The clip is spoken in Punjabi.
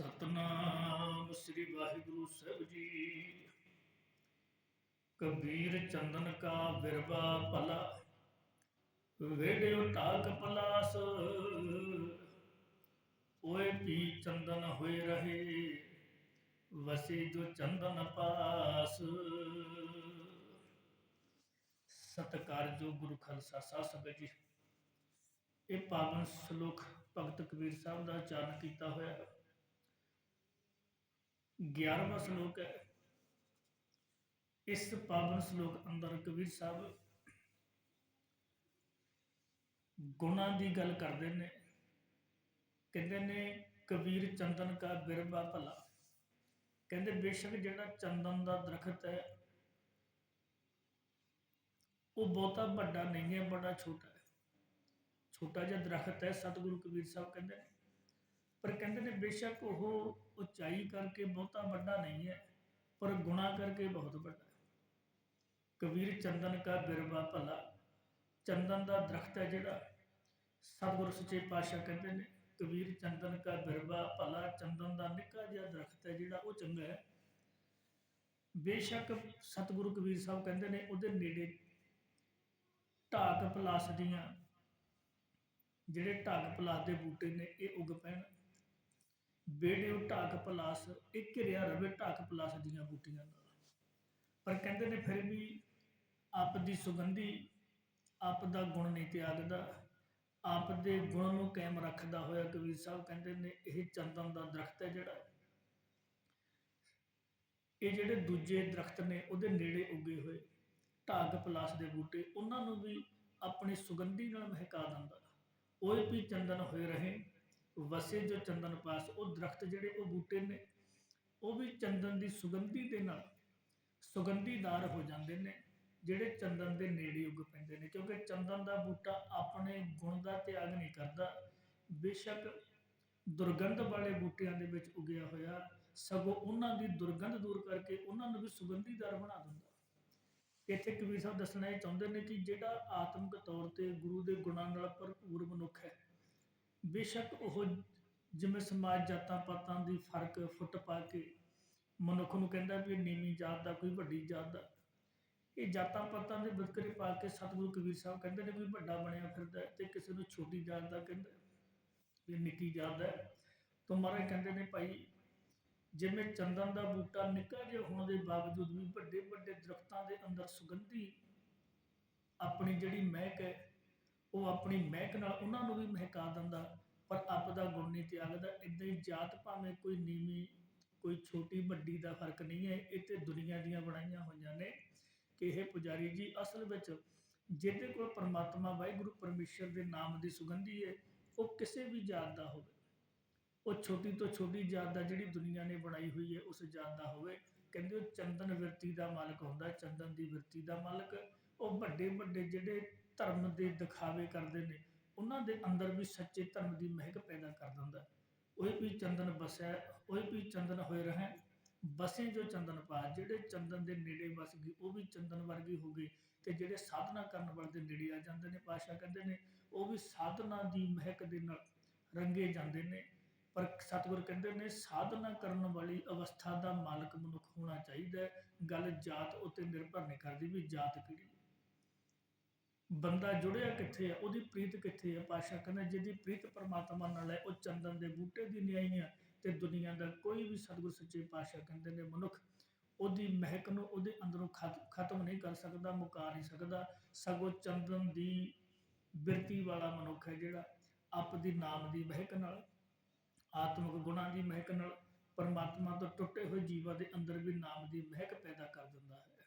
ਸਤਨਾਮ ਸ੍ਰੀ ਵਾਹਿਗੁਰੂ ਸਾਹਿਬ ਜੀ। ਕਬੀਰ ਚੰਦਨ ਕਾ ਬਿਰਵਾ ਭਲਾ ਵੇੜਿਓ ਢਾਕ ਪਲਾਸ। ਓਏ ਪੀ ਚੰਦਨ ਹੋਏ ਰਹੇ, ਵਸੇ ਜੋ ਚੰਦਨ ਪਾਸ। ਸਤਕਾਰ ਜੋ ਗੁਰੂ ਖਾਲਸਾ ਸਾਹਿਬ ਜੀ। ਇਹ ਪਾਵਨ ਸ਼ਲੋਕ ਭਗਤ ਕਬੀਰ ਸਾਹਿਬ ਦਾ ਉਚਾਰਨ ਕੀਤਾ ਹੋਇਆ ਹੈ। 11ਵਾਂ ਸ਼ਲੋਕ ਹੈ। ਇਸ ਪਾਵਨ ਸ਼ਲੋਕ ਅੰਦਰ ਕਬੀਰ ਸਾਹਿਬ ਗੁਣਾਂ ਦੀ ਗੱਲ ਕਰਦੇ ਨੇ। ਕਹਿੰਦੇ ਨੇ, ਕਬੀਰ ਚੰਦਨ ਕਾ ਬਿਰਬਾ ਭਲਾ। ਕਹਿੰਦੇ, ਬੇਸ਼ੱਕ ਜਿਹੜਾ ਚੰਦਨ ਦਾ ਦਰਖਤ ਹੈ, ਉਹ ਬਹੁਤਾ ਵੱਡਾ ਨਹੀਂ ਹੈ, ਬੜਾ ਛੋਟਾ ਹੈ। ਛੋਟਾ ਜਿਹਾ ਦਰਖਤ ਹੈ, ਸਤਿਗੁਰੂ ਕਬੀਰ ਸਾਹਿਬ ਕਹਿੰਦੇ ਨੇ। ਪਰ ਕਹਿੰਦੇ ਨੇ ਬੇਸ਼ੱਕ ਉਹ ਉਚਾਈ ਕਰਕੇ ਬਹੁਤਾ ਵੱਡਾ ਨਹੀਂ ਹੈ, ਪਰ ਗੁਣਾ ਕਰਕੇ ਬਹੁਤ ਵੱਡਾ ਹੈ। ਕਬੀਰ ਚੰਦਨ ਕਾ ਬਿਰਵਾ ਭਲਾ, ਚੰਦਨ ਦਾ ਦਰਖਤ ਹੈ ਜਿਹੜਾ, ਸਤਿਗੁਰੂ ਸੱਚੇ ਪਾਤਸ਼ਾਹ ਕਹਿੰਦੇ ਨੇ, ਕਬੀਰ ਚੰਦਨ ਕਾ ਬਿਰਵਾ ਭਲਾ, ਚੰਦਨ ਦਾ ਨਿੱਕਾ ਜਿਹਾ ਦਰਖਤ ਹੈ ਜਿਹੜਾ ਉਹ ਚੰਗਾ ਹੈ। ਬੇਸ਼ੱਕ ਸਤਿਗੁਰੂ ਕਬੀਰ ਸਾਹਿਬ ਕਹਿੰਦੇ ਨੇ ਉਹਦੇ ਨੇੜੇ ਢਾਕ ਪਲਾਸ ਦੀਆਂ, ਜਿਹੜੇ ਢਾਕ ਪਲਾਸ ਦੇ ਬੂਟੇ ਨੇ, ਇਹ ਉਗ ਪੈਣ। ਬੇੜਿਓ ਢਾਕ ਪਲਾਸ ਇਹ ਘਿਰਿਆ ਰਵੇ ਢਾਕ ਪਲਾਸ ਦੀਆਂ ਬੂਟੀਆਂ ਨਾਲ ਪਰ ਕਹਿੰਦੇ ਨੇ ਫਿਰ ਵੀ ਆਪ ਦੀ ਸੁਗੰਧੀ ਆਪ ਦਾ ਗੁਣ ਨਹੀਂ ਤਿਆਗਦਾ। ਆਪ ਦੇ ਗੁਣ ਨੂੰ ਕਾਇਮ ਰੱਖਦਾ ਹੋਇਆ ਕਬੀਰ ਸਾਹਿਬ ਕਹਿੰਦੇ ਨੇ ਇਹ ਚੰਦਨ ਦਾ ਦਰਖਤ ਹੈ ਜਿਹੜਾ। ਇਹ ਜਿਹੜੇ ਦੂਜੇ ਦਰਖਤ ਨੇ ਉਹਦੇ ਨੇੜੇ ਉੱਗੇ ਹੋਏ ਢਾਕ ਪਲਾਸ ਦੇ ਬੂਟੇ, ਉਹਨਾਂ ਨੂੰ ਵੀ ਆਪਣੀ ਸੁਗੰਧੀ ਨਾਲ ਮਹਿਕਾ ਦਿੰਦਾ। ਓਏ ਵੀ ਚੰਦਨ ਹੋਏ ਰਹੇ। ਵਸੇ ਜੋ ਚੰਦਨ ਪਾਸ, ਉਹ ਦਰਖਤ ਜਿਹੜੇ ਉਹ ਬੂਟੇ ਨੇ, ਉਹ ਵੀ ਚੰਦਨ ਦੀ ਸੁਗੰਧੀ ਦੇ ਨਾਲ ਸੁਗੰਧੀਦਾਰ ਹੋ ਜਾਂਦੇ ਨੇ, ਜਿਹੜੇ ਚੰਦਨ ਦੇ ਨੇੜੇ ਉੱਗ ਪੈਂਦੇ ਨੇ, ਕਿਉਂਕਿ ਚੰਦਨ ਦਾ ਬੂਟਾ ਆਪਣੇ ਗੁਣ ਦਾ ਤਿਆਗ ਨਹੀਂ ਕਰਦਾ। ਬੇਸ਼ੱਕ ਦੁਰਗੰਧ ਵਾਲੇ ਬੂਟਿਆਂ ਦੇ ਵਿੱਚ ਉਗਿਆ ਹੋਇਆ, ਸਗੋਂ ਉਹਨਾਂ ਦੀ ਦੁਰਗੰਧ ਦੂਰ ਕਰਕੇ ਉਹਨਾਂ ਨੂੰ ਵੀ ਸੁਗੰਧੀਦਾਰ ਬਣਾ ਦਿੰਦਾ। ਇੱਥੇ ਕਬੀਰ ਸਾਹਿਬ ਦੱਸਣਾ ਇਹ ਚਾਹੁੰਦੇ ਨੇ ਕਿ ਜਿਹੜਾ ਆਤਮਿਕ ਤੌਰ ਤੇ ਗੁਰੂ ਦੇ ਗੁਣਾਂ ਨਾਲ ਭਰਪੂਰ ਮਨੁੱਖ ਹੈ ਬੇਸ਼ੱਕ ਉਹ ਜਿਵੇਂ ਸਮਾਜ ਜਾਤਾਂ ਪਾਤਾਂ ਦੀ ਫ਼ਰਕ ਫੁੱਟ ਪਾ ਕੇ ਮਨੁੱਖ ਨੂੰ ਕਹਿੰਦਾ ਵੀ ਨੀਵੀਂ ਜਾਤ ਦਾ, ਕੋਈ ਵੱਡੀ ਜਾਤ ਦਾ ਇਹ ਜਾਤਾਂ ਪਾਤਾਂ ਦੇ ਵਿਤਕਰੇ ਪਾ ਕੇ ਸਤਿਗੁਰੂ ਕਬੀਰ ਸਾਹਿਬ ਕਹਿੰਦੇ ਨੇ ਕੋਈ ਵੱਡਾ ਬਣਿਆ ਫਿਰਦਾ ਤੇ ਕਿਸੇ ਨੂੰ ਛੋਟੀ ਜਾਤ ਦਾ ਕਹਿੰਦਾ ਵੀ ਨਿੱਕੀ ਜਾਤ ਦਾ ਹੈ। ਤਾਂ ਮਹਾਰਾਜ ਕਹਿੰਦੇ ਨੇ ਭਾਈ, ਜਿਵੇਂ ਚੰਦਨ ਦਾ ਬੂਟਾ ਨਿੱਕਾ ਜਿਹਾ ਹੋਣ ਦੇ ਬਾਵਜੂਦ ਵੀ ਵੱਡੇ ਵੱਡੇ ਦਰਖਤਾਂ ਦੇ ਅੰਦਰ ਸੁਗੰਧੀ ਆਪਣੀ ਜਿਹੜੀ ਮਹਿਕ ਹੈ ਉਹ ਆਪਣੀ ਮਹਿਕ ਨਾਲ ਉਹਨਾਂ ਨੂੰ ਵੀ ਮਹਿਕਾ ਦਿੰਦਾ, ਪਰ ਆਪ ਦਾ ਗੁਣ ਨਹੀਂ ਤਿਆਗਦਾ। ਇਦਾਂ ਹੀ ਜਾਤ ਭਾਵੇਂ ਕੋਈ ਨੀਵੀਂ, ਕੋਈ ਛੋਟੀ ਵੱਡੀ ਦਾ ਫ਼ਰਕ ਨਹੀਂ ਹੈ। ਇਹ ਤੇ ਦੁਨੀਆ ਦੀਆਂ ਬਣਾਈਆਂ ਹੋਈਆਂ ਨੇ ਕਿ ਇਹ ਪੁਜਾਰੀ ਜੀ ਅਸਲ ਵਿੱਚ ਜਿਹਦੇ ਕੋਲ ਪਰਮਾਤਮਾ ਵਾਹਿਗੁਰੂ ਪਰਮੇਸ਼ਰ ਦੇ ਨਾਮ ਦੀ ਸੁਗੰਧੀ ਹੈ, ਉਹ ਕਿਸੇ ਵੀ ਜਾਤ ਦਾ ਹੋਵੇ। ਉਹ ਛੋਟੀ ਤੋਂ ਛੋਟੀ ਜਾਤ ਦਾ ਜਿਹੜੀ ਦੁਨੀਆ ਨੇ ਬਣਾਈ ਹੋਈ ਹੈ, ਉਸ ਜਾਤ ਦਾ ਹੋਵੇ। ਕਹਿੰਦੇ ਉਹ ਚੰਦਨ ਵਿਰਤੀ ਦਾ ਮਾਲਕ ਹੁੰਦਾ, ਚੰਦਨ ਦੀ ਵਿਰਤੀ ਦਾ ਮਾਲਕ। ਉਹ ਵੱਡੇ ਵੱਡੇ ਜਿਹੜੇ ਧਰਮ ਦੇ ਦਿਖਾਵੇ ਕਰਦੇ ਨੇ, ਉਹਨਾਂ ਦੇ ਅੰਦਰ ਵੀ ਸੱਚੇ ਧਰਮ ਦੀ ਮਹਿਕ ਪੈਦਾ ਕਰ ਦਿੰਦਾ। ਓਏ ਵੀ ਚੰਦਨ ਬਸਿਆ ਓਏ ਵੀ ਚੰਦਨ ਹੋਏ ਰਹੇ, ਬਸੇ ਜੋ ਚੰਦਨ ਪਾ, ਜਿਹੜੇ ਚੰਦਨ ਦੇ ਨੇੜੇ ਵਸ ਗਈ ਉਹ ਵੀ ਚੰਦਨ ਵਰਗੀ ਹੋ ਗਈ ਤੇ ਜਿਹੜੇ ਸਾਧਨਾ ਕਰਨ ਵਾਲੇ ਦੇ ਨੇੜੇ ਆ ਜਾਂਦੇ ਨੇ ਪਾਸ਼ਾ ਕਹਿੰਦੇ ਨੇ, ਉਹ ਵੀ ਸਾਧਨਾ ਦੀ ਮਹਿਕ ਦੇ ਨਾਲ ਰੰਗੇ ਜਾਂਦੇ ਨੇ। ਪਰ ਸਤਿਗੁਰ ਕਹਿੰਦੇ ਨੇ, ਸਾਧਨਾ ਕਰਨ ਵਾਲੀ ਅਵਸਥਾ ਦਾ ਮਾਲਕ ਮਨੁੱਖ ਹੋਣਾ ਚਾਹੀਦਾ ਹੈ। ਗੱਲ ਜਾਤ ਉੱਤੇ ਨਿਰਭਰ ਨਹੀਂ ਕਰਦੀ ਵੀ ਜਾਤ ਕਿਹੜੀ ਬੰਦਾ ਜੁੜਿਆ ਕਿੱਥੇ ਆ, ਉਹਦੀ ਪ੍ਰੀਤ ਕਿੱਥੇ ਹੈ ਪਾਸ਼ਾ ਕਹਿੰਦਾ ਜਿਹਦੀ ਪ੍ਰੀਤ ਪਰਮਾਤਮਾ ਨਾਲ ਹੈ, ਉਹ ਚੰਦਨ ਦੇ ਬੂਟੇ ਦੀ ਨਿਆਈ ਆ ਤੇ ਦੁਨੀਆ ਦਾ ਕੋਈ ਵੀ ਸਤਿਗੁਰ ਸੱਚੇ ਪਾਤਸ਼ਾਹ ਕਹਿੰਦੇ ਨੇ ਮਨੁੱਖ, ਉਹਦੀ ਮਹਿਕ ਨੂੰ ਉਹਦੇ ਅੰਦਰੋਂ ਖਤਮ ਨਹੀਂ ਕਰ ਸਕਦਾ, ਮੁਕਾ ਨਹੀਂ ਸਕਦਾ, ਸਗੋਂ ਚੰਦਨ ਦੀ ਬਿਰਤੀ ਵਾਲਾ ਮਨੁੱਖ ਹੈ ਜਿਹੜਾ ਆਪ ਦੀ ਨਾਮ ਦੀ ਮਹਿਕ ਨਾਲ, ਆਤਮਿਕ ਗੁਣਾਂ ਦੀ ਮਹਿਕ ਨਾਲ ਪਰਮਾਤਮਾ ਤੋਂ ਟੁੱਟੇ ਹੋਏ ਜੀਵਾਂ ਦੇ ਅੰਦਰ ਵੀ ਨਾਮ ਦੀ ਮਹਿਕ ਪੈਦਾ ਕਰ ਦਿੰਦਾ ਹੈ।